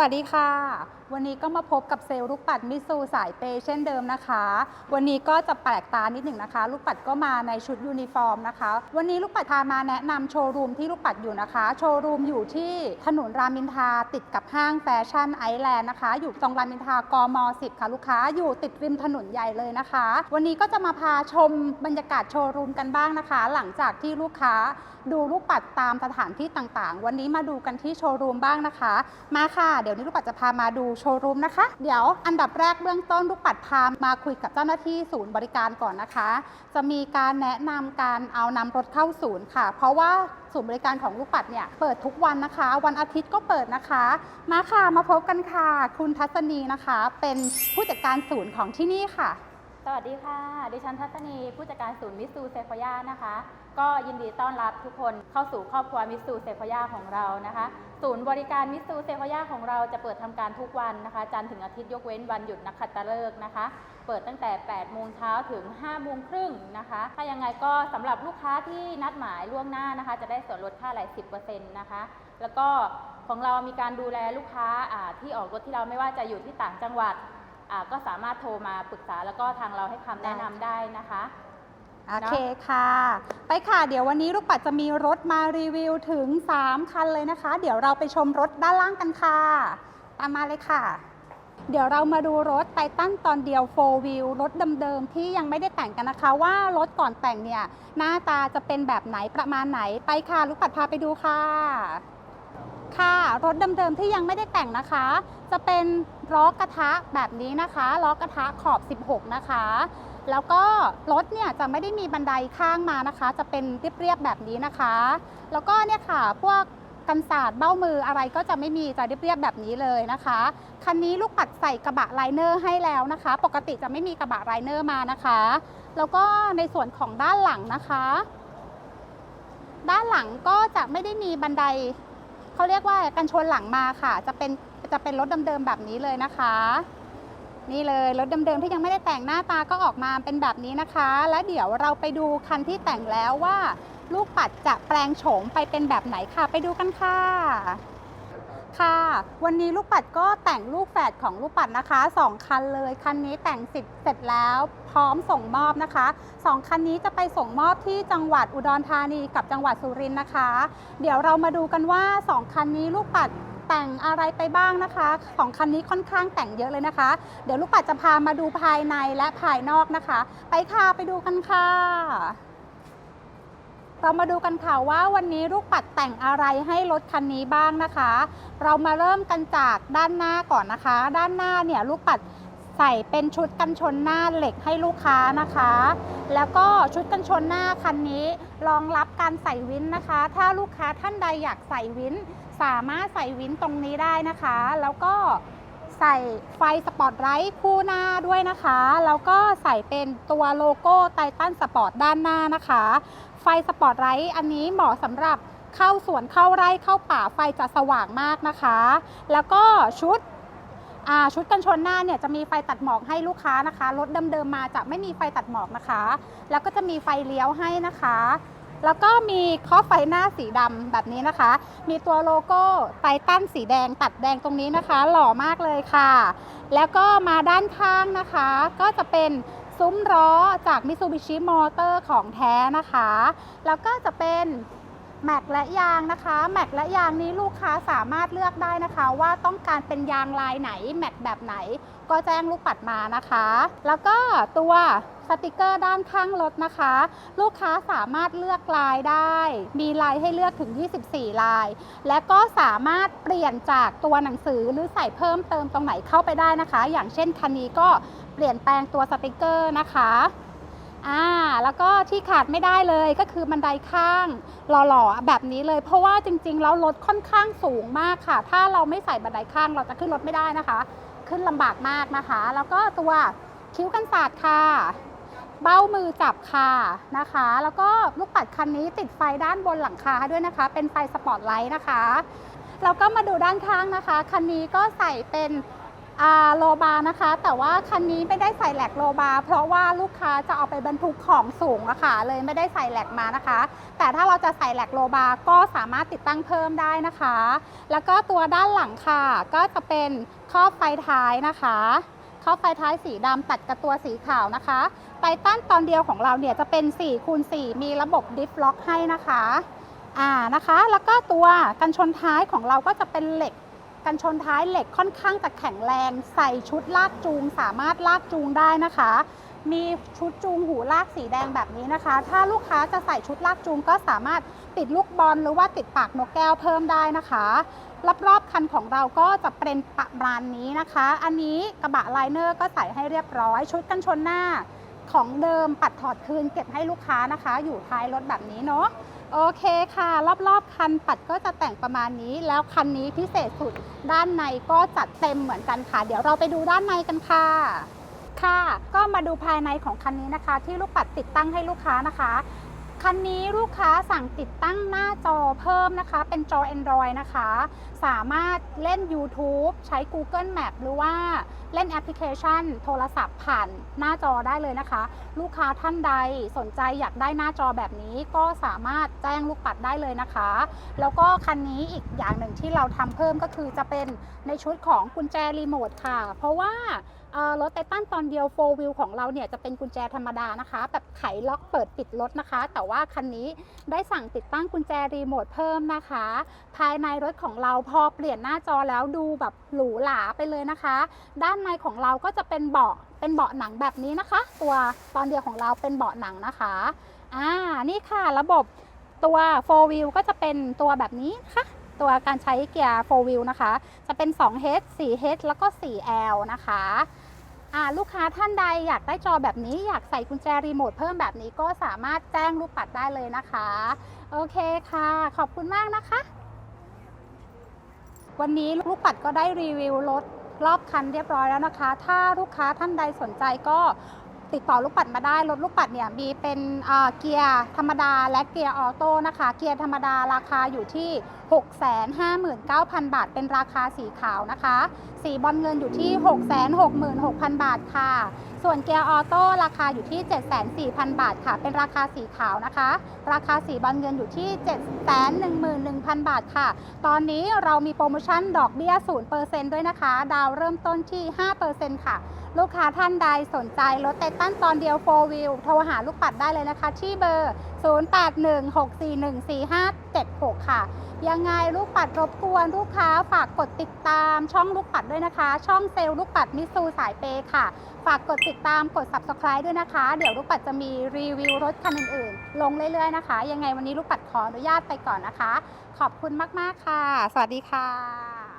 วัสดีค่ะ วันนี้ก็มาพบกับเซลล์ลูกปัดมิซูสายเปย์เช่นเดิมนะคะ วันนี้ก็จะแปลกตานิดหนึ่งนะคะ ลูกปัดก็มาในชุดยูนิฟอร์มนะคะ วันนี้ลูกปัดพามาแนะนำโชว์รูมที่ลูกปัดอยู่นะคะ โชว์รูมอยู่ที่ถนนรามินทาติดกับห้างแฟชั่นไอแลนด์นะคะ อยู่ตรงรามินทากม10ค่ะลูกค้าอยู่ติดริมถนนใหญ่เลยนะคะ วันนี้ก็จะมาพาชมบรรยากาศโชว์รูมกันบ้างนะคะ หลังจากที่ลูกค้าดูลูกปัดตามสถานที่ต่างๆ วันนี้มาดูกันที่โชว์รูมบ้างนะคะ มาค่ะเดี๋ยวนี้ลูกปัดจะพามาดูโชว์รูมนะคะ เดี๋ยวอันดับแรกเบื้องต้นลูกปัดพามาคุยกับเจ้าหน้าที่ศูนย์บริการก่อนนะคะ จะมีการแนะนำการเอานำรถเข้าศูนย์ค่ะ เพราะว่าศูนย์บริการของลูกปัดเนี่ยเปิดทุกวันนะคะ วันอาทิตย์ก็เปิดนะคะ มาค่ะมาพบกันค่ะ คุณทัศนีนะคะ เป็นผู้จัดการศูนย์ของที่นี่ค่ะ สวัสดีค่ะ ดิฉันทัศนีผู้จัดการศูนย์มิสซูเซฟยานะคะ ก็ยินดีต้อนรับทุกคนเข้าสู่ครอบครัวมิสซูเซฟยาของเรานะคะ ศูนย์บริการมิสซูเซฟยาของเราจะเปิดทำการทุกวันนะคะ จันทร์ถึงอาทิตย์ยกเว้นวันหยุดนักขัตฤกษ์นะคะ เปิดตั้งแต่ 8 โมงเช้าถึง 5 โมงครึ่งนะคะ ถ้ายังไงก็สำหรับลูกค้าที่นัดหมายล่วงหน้านะคะ จะได้ส่วนลดค่าไหล10%นะคะ แล้วก็ของเรามีการดูแลลูกค้าที่ออกรถที่เราไม่ว่าจะอยู่ที่ต่างจังหวัดก็สามารถโทรมาปรึกษาแล้วก็ทางเราให้คำแนะนำได้นะคะ โอเคค่ะ ไปค่ะ เดี๋ยววันนี้ลูกปัดจะมีรถมารีวิวถึง 3 คันเลยนะคะ เดี๋ยวเราไปชมรถด้านล่างกันค่ะ ตามมาเลยค่ะ เดี๋ยวเรามาดูรถไททันตอนเดียว 4 wheel รถเดิมๆที่ยังไม่ได้แต่งกันนะคะ ว่ารถก่อนแต่งเนี่ย หน้าตาจะเป็นแบบไหนประมาณไหนไปค่ะ ลูกปัดพาไปดูค่ะ ค่ะ รถเดิมๆที่ยังไม่ได้แต่งนะคะ จะเป็นล้อกระทะแบบนี้นะคะล้อกระทะขอบ 16 นะคะ แล้วก็รถเนี่ยจะไม่ได้มีบันไดข้างมานะคะ จะเป็นเรียบๆแบบนี้นะคะ แล้วก็เนี่ยค่ะพวกกันศาสตร์เบ้ามืออะไรก็จะไม่มีจะเรียบๆแบบนี้เลยนะคะ คันนี้ลูกปัดใส่กระบะไลเนอร์ให้แล้วนะคะ ปกติจะไม่มีกระบะไลเนอร์มานะคะ แล้วก็ในส่วนของด้านหลังนะคะ ด้านหลังก็จะไม่ได้มีบันไดเขาเรียกว่ากันชนหลังมาค่ะ จะเป็นจะเป็นรถเดิมๆแบบนี้เลยนะคะ นี่เลยรถเดิมๆที่ยังไม่ได้แต่งหน้าตาก็ออกมาเป็นแบบนี้นะคะ แล้วเดี๋ยวเราไปดูคันที่แต่งแล้วว่า ลูกปัดจะแปลงโฉมไปเป็นแบบไหนค่ะ ไปดูกันค่ะค่ะ วันนี้ลูกปัดก็แต่งลูกแฝดของลูกปัดนะคะสองคันเลยคันนี้แต่งสิบเสร็จแล้วพร้อมส่งมอบนะคะสองคันนี้จะไปส่งมอบที่จังหวัดอุดรธานีกับจังหวัดสุรินทร์นะคะ เดี๋ยวเรามาดูกันว่าสองคันนี้ลูกปัด แต่งอะไรไปบ้างนะคะสองคันนี้ค่อนข้างแต่งเยอะเลยนะคะ เดี๋ยวลูกปัดจะพามาดูภายในและภายนอกนะคะ ไปค่ะไปดูกันค่ะเรามาดูกันค่ะว่าวันนี้ลูกปัดแต่งอะไรให้รถคันนี้บ้างนะคะ เรามาเริ่มกันจากด้านหน้าก่อนนะคะ ด้านหน้าเนี่ยลูกปัดใส่เป็นชุดกันชนหน้าเหล็กให้ลูกค้านะคะ แล้วก็ชุดกันชนหน้าคันนี้รองรับการใส่วินนะคะ ถ้าลูกค้าท่านใดอยากใส่วิน สามารถใส่วินตรงนี้ได้นะคะ แล้วก็ใส่ไฟสปอตไลท์คู่หน้าด้วยนะคะ แล้วก็ใส่เป็นตัวโลโก้ไททันสปอร์ตด้านหน้านะคะ ไฟสปอตไลท์อันนี้เหมาะสำหรับเข้าสวนเข้าไร่เข้าป่าไฟจะสว่างมากนะคะ แล้วก็ชุดชุดกันชนหน้าเนี่ยจะมีไฟตัดหมอกให้ลูกค้านะคะ รถเดิมๆมาจะไม่มีไฟตัดหมอกนะคะ แล้วก็จะมีไฟเลี้ยวให้นะคะ แล้วก็มีครอไฟหน้าสีดำแบบนี้นะคะ มีตัวโลโก้ไททันสีแดงตัดแดงตรงนี้นะคะ หล่อมากเลยค่ะ แล้วก็มาด้านข้างนะคะ ก็จะเป็นซุ้มล้อจาก Mitsubishi Motor ของแท้นะคะ แล้วก็จะเป็น แม็กและยางนะคะแม็กและยางนี้ลูกค้าสามารถเลือกได้นะคะ ว่าต้องการเป็นยางลายไหนแม็กแบบไหน ก็แจ้งลูกปัดมานะคะ แล้วก็ตัวสติกเกอร์ด้านข้างรถนะคะ ลูกค้าสามารถเลือกลายได้ มีลายให้เลือกถึง 24 ลาย และก็สามารถเปลี่ยนจากตัวหนังสือหรือใส่เพิ่มเติมตรงไหนเข้าไปได้นะคะ อย่างเช่นคันนี้ก็เปลี่ยนแปลงตัวสติกเกอร์นะคะ อ่าแล้วก็ที่ขาดไม่ได้เลยก็คือบันไดข้างหล่อๆแบบนี้เลย เพราะว่าจริงๆแล้วรถค่อนข้างสูงมากค่ะ ถ้าเราไม่ใส่บันไดข้างเราจะขึ้นรถไม่ได้นะคะ ขึ้นลำบากมากนะคะ แล้วก็ตัวคิ้วกันศาสตร์ค่ะ เบ้ามือจับค่ะนะคะ แล้วก็ลูกปัดคันนี้ติดไฟด้านบนหลังคาด้วยนะคะ เป็นไฟสปอตไลท์นะคะแล้วก็มาดูด้านข้างนะคะ คันนี้ก็ใส่เป็น โลบาร์นะคะ แต่ว่าคันนี้ไม่ได้ใส่แหลกโลบาร์เพราะว่าลูกค้าจะเอาไปบรรทุกของสูงอะค่ะเลยไม่ได้ใส่แหลกมานะคะ แต่ถ้าเราจะใส่แหลกโลบาร์ก็สามารถติดตั้งเพิ่มได้นะคะ แล้วก็ตัวด้านหลังค่ะ ก็จะเป็นครอบไฟท้ายนะคะครอบไฟท้ายสีดำตัดกับตัวสีขาวนะคะไททันตอนเดียวของเราเนี่ยจะเป็น4คูณ4มีระบบดิฟล็อกให้นะคะอ่านะคะ แล้วก็ตัวกันชนท้ายของเราก็จะเป็นเหล็ก กันชนท้ายเหล็กค่อนข้างจะแข็งแรง ใส่ชุดลากจูง สามารถลากจูงได้นะคะ มีชุดจูงหูลากสีแดงแบบนี้นะคะ ถ้าลูกค้าจะใส่ชุดลากจูงก็สามารถติดลูกบอลหรือว่าติดปากนกแก้วเพิ่มได้นะคะรอบๆคันของเราก็จะเป็นประมาณนี้นะคะ อันนี้กระบะไลเนอร์ก็ใส่ให้เรียบร้อย ชุดกันชนหน้าของเดิมปัดถอดคืนเก็บให้ลูกค้านะคะ อยู่ท้ายรถแบบนี้เนาะ โอเคค่ะ รอบๆ คันปัดก็จะแต่งประมาณนี้ แล้วคันนี้พิเศษสุดด้านในก็จัดเต็มเหมือนกันค่ะ เดี๋ยวเราไปดูด้านในกันค่ะค่ะ ก็มาดูภายในของคันนี้นะคะ ที่ลูกปัดติดตั้งให้ลูกค้านะคะ คันนี้ลูกค้าสั่งติดตั้งหน้าจอเพิ่มนะคะ เป็นจอ Android นะคะ สามารถเล่น YouTube ใช้ Google Map หรือว่าเล่นแอปพลิเคชัน โทรศัพท์ผ่านหน้าจอได้เลยนะคะ ลูกค้าท่านใดสนใจอยากได้หน้าจอแบบนี้ก็สามารถแจ้งลูกปัดได้เลยนะคะ แล้วก็คันนี้อีกอย่างหนึ่งที่เราทำเพิ่มก็คือจะเป็นในชุดของกุญแจรีโมทค่ะ เพราะว่า รถไททันตอนเดียว4 wheel ของเราเนี่ยจะเป็นกุญแจธรรมดานะคะ แบบไขล็อกเปิดปิดรถนะคะ แต่ว่าคันนี้ได้สั่งติดตั้งกุญแจรีโมทเพิ่มนะคะ ภายในรถของเราพอเปลี่ยนหน้าจอแล้วดูแบบหรูหราไปเลยนะคะ ด้านในของเราก็จะเป็นเบาะเป็นเบาะหนังแบบนี้นะคะ ตัวตอนเดียวของเราเป็นเบาะหนังนะคะอ่านี่ค่ะระบบตัว 4 wheel ก็จะเป็นตัวแบบนี้ค่ะตัวการใช้เกียร์ 4 wheel นะคะ จะเป็น 2H 4H แล้วก็ 4L นะคะ ลูกค้าท่านใดอยากได้จอแบบนี้อยากใส่กุญแจรีโมทเพิ่มแบบนี้ก็สามารถแจ้งลูกปัดได้เลยนะคะ โอเคค่ะ ขอบคุณมากนะคะ วันนี้ลูกปัดก็ได้รีวิวรถรอบคันเรียบร้อยแล้วนะคะ ถ้าลูกค้าท่านใดสนใจก็ ติดต่อลูกปัดมาได้ รถลูกปัดเนี่ยมีเป็นเกียร์ธรรมดาและเกียร์ออโต้นะคะ เกียร์ธรรมดาราคาอยู่ที่ 659,000 บาท เป็นราคาสีขาวนะคะ สีบอลเงินอยู่ที่ 666,000 บาทค่ะ ส่วนเกียร์ออโต้ราคาอยู่ที่ 704,000 บาทค่ะ เป็นราคาสีขาวนะคะ ราคาสีบอลเงินอยู่ที่ 711,000 บาทค่ะ ตอนนี้เรามีโปรโมชั่นดอกเบี้ย0%ด้วยนะคะ ดาวเริ่มต้นที่ 5%ค่ะ ลูกค้าท่านใดสนใจรถไททันตอนเดียว4 wheel โทรหาลูกปัดได้เลยนะคะ ที่เบอร์ 0816414576 ค่ะ ยังไงลูกปัดรบกวนลูกค้าฝากกดติดตามช่องลูกปัดด้วยนะคะ ช่องเซลล์ลูกปัดมิซูสายเปย์ค่ะ ฝากกดติดตามกด subscribe ด้วยนะคะ เดี๋ยวลูกปัดจะมีรีวิวรถคันอื่นๆ ลงเรื่อยๆนะคะ ยังไงวันนี้ลูกปัดขออนุญาตไปก่อนนะคะ ขอบคุณมากๆค่ะ สวัสดีค่ะ